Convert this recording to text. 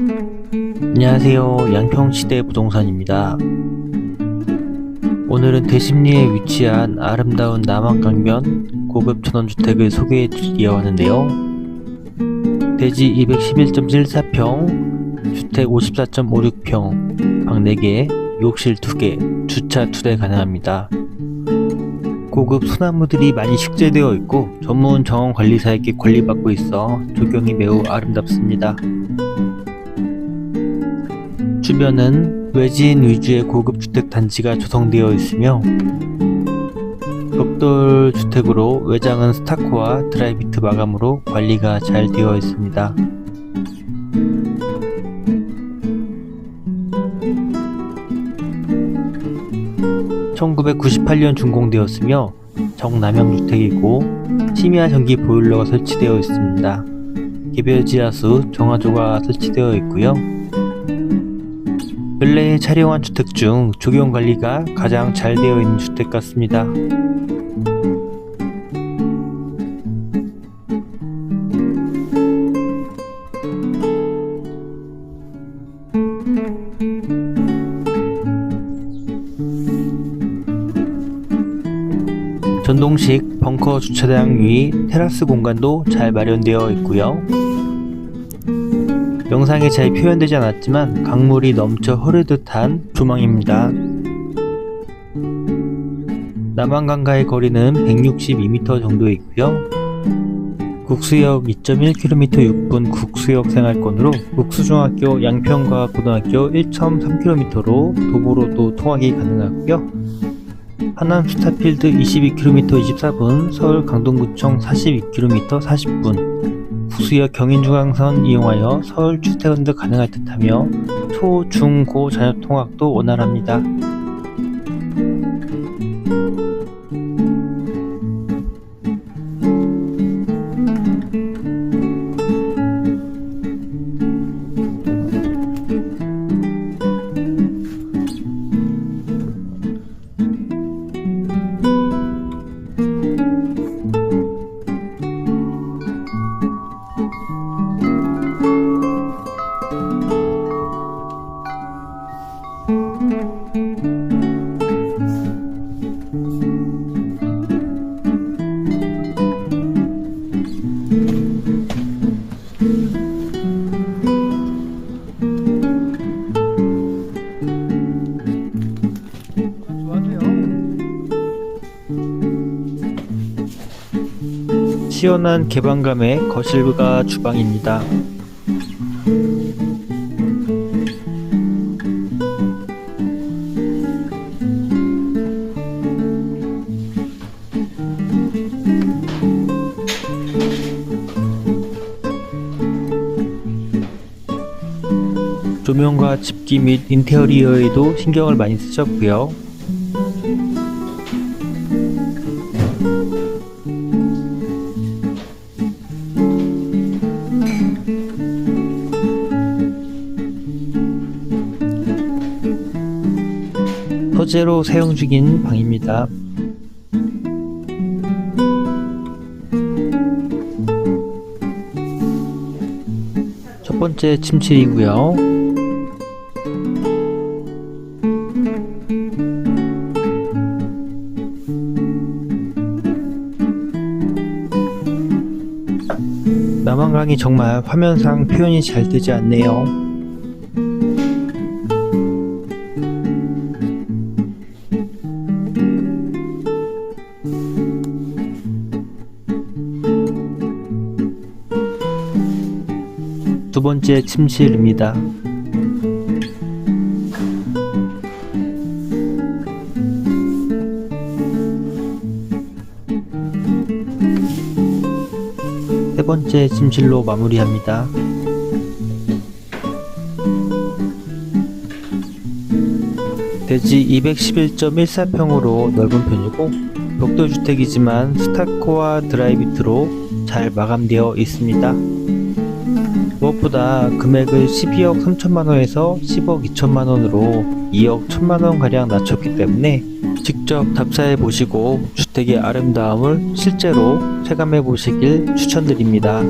안녕하세요. 양평시대 부동산입니다. 오늘은 대심리에 위치한 아름다운 남한강변 고급 전원주택을 소개해 드리려 하는데요. 대지 211.74평, 주택 54.56평, 방 4개, 욕실 2개, 주차 2대 가능합니다. 고급 소나무들이 많이 식재되어 있고 전문 정원 관리사에게 관리받고 있어 조경이 매우 아름답습니다. 주변은 외지인 위주의 고급 주택 단지가 조성되어 있으며 벽돌 주택으로 외장은 스타코와 드라이비트 마감으로 관리가 잘 되어 있습니다. (1998년) 준공되었으며 정남형 주택이고 심야 전기 보일러가 설치되어 있습니다. 개별 지하수 정화조가 설치되어 있고요. 근래에 촬영한 주택 중 조경 관리가 가장 잘 되어 있는 주택 같습니다. 전동식 벙커 주차장 위 테라스 공간도 잘 마련되어 있고요. 영상에 잘 표현되지 않았지만 강물이 넘쳐 흐르듯한 조망입니다. 남한강과의 거리는 162m 정도 있고요. 국수역 2.1km 6분 국수역 생활권으로 국수중학교 양평과학고등학교 1.3km로 도보로도 통학이 가능하고요. 하남 스타필드 22km 24분, 서울 강동구청 42km 40분, 국수역 경인중앙선 이용하여 서울 출퇴근도 가능할 듯하며 초, 중, 고 자녀 통학도 원활합니다. 시원한 개방감의 거실과 주방입니다. 조명과 집기 및 인테리어에도 신경을 많이 쓰셨고요. 서재로 사용 중인 방입니다. 첫 번째 침실이고요. 남한강이 정말 화면상 표현이 잘 되지 않네요. 두 번째 침실입니다. 세 번째 침실로 마무리합니다. 대지 211.14평으로 넓은 편이고 벽돌 주택이지만 스타코와 드라이비트로 잘 마감되어 있습니다. 무엇보다 금액을 12억 3천만 원에서 10억 2천만 원으로 2억 1천만 원 가량 낮췄기 때문에 직접 답사해 보시고 주택의 아름다움을 실제로 체감해 보시길 추천드립니다.